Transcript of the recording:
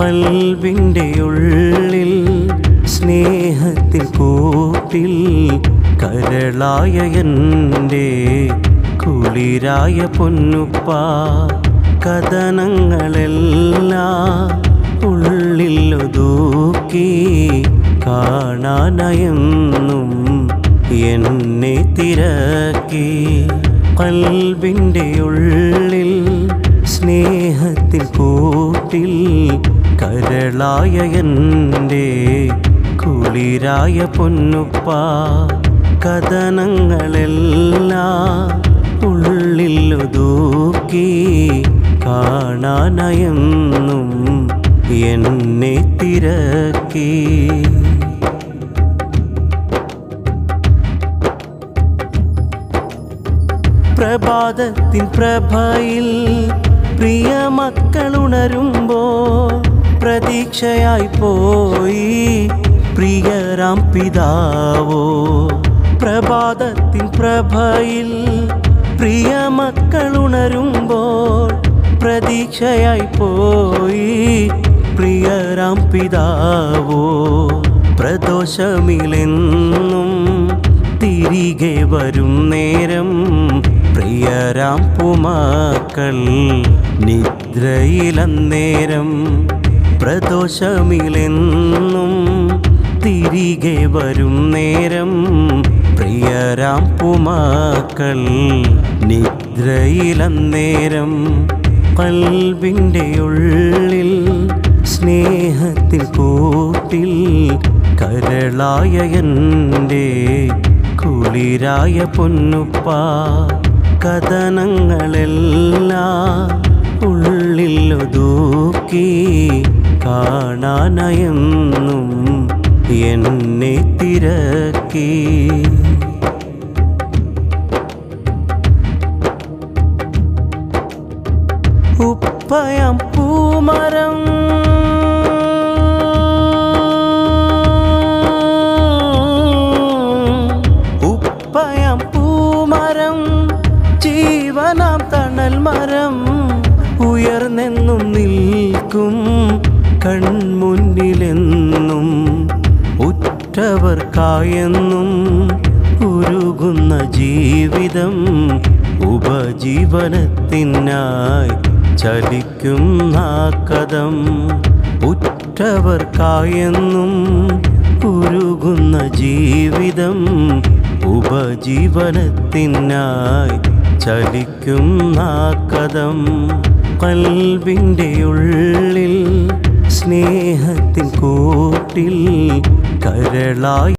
കൽവിന്റെ ഉള്ളിൽ സ്നേഹത്തിൽ കൂട്ടിൽ കരളായ എന്റെ കുളിരായ പൊന്നുപ്പ കഥനങ്ങളെല്ലാം ഉള്ളിൽ ഒതുക്കി കാണാനയെന്നും എന്നെ തിരക്കി. കൽവിന്റെ ഉള്ളിൽ സ്നേഹത്തിൽ കൂട്ടിൽ കരളായ എന്റെ കുളിരായ പൊന്നുപ്പ കഥനങ്ങളെല്ലാം ഉള്ളിൽ ഒതുക്കി കാണാനയെന്നും എന്നെ തിരക്കി. പ്രഭാതത്തിൻ പ്രഭയിൽ പ്രിയ മക്കളുണരുമ്പോ പ്രതീക്ഷയായി പോയി പ്രിയരാം പിതാവോ പ്രഭാതത്തിൻ പ്രഭയിൽ പ്രിയ മക്കളുണരുമ്പോൾ പ്രതീക്ഷയായി പോയി പ്രിയരാം പിതാവോ പ്രദോഷമിലെന്നും തിരികെ വരും നേരം പ്രിയരാം പുമാക്കൾ നിദ്രയിലന്നേരം പ്രദോഷമിലെന്നും തിരികെ വരും നേരം പ്രിയരാം പുമാക്കൾ നിദ്രയിലന്നേരം കൽവിന്റെ ഉള്ളിൽ സ്നേഹത്തിൽ കൂട്ടിൽ കരളായ എന്റെ കുളിരായ പൊന്നുപ്പ കഥനങ്ങളെല്ലാം ഉള്ളിൽ ഒതുക്കി കാണാനയെന്നും എന്നെ തിരക്കി. ഉപ്പയം പൂമരം ഉപ്പയം പൂമരം ജീവനം തണൽ മരം ഉയർന്നെന്നും നിൽക്കും കൺമുന്നിലെന്നും ഉറ്റവർക്കായെന്നും ഉരുകുന്ന ജീവിതം ഉപജീവനത്തിനായി ചലിക്കും നാക്കഥം ഉറ്റവർക്കായെന്നും ഉരുകുന്ന ജീവിതം ഉപജീവനത്തിനായി ചലിക്കും നാക്കതം കൽവിന്റെ ഉള്ളിൽ സ്നേഹത്തിൻ കൂട്ടിൽ കരളായി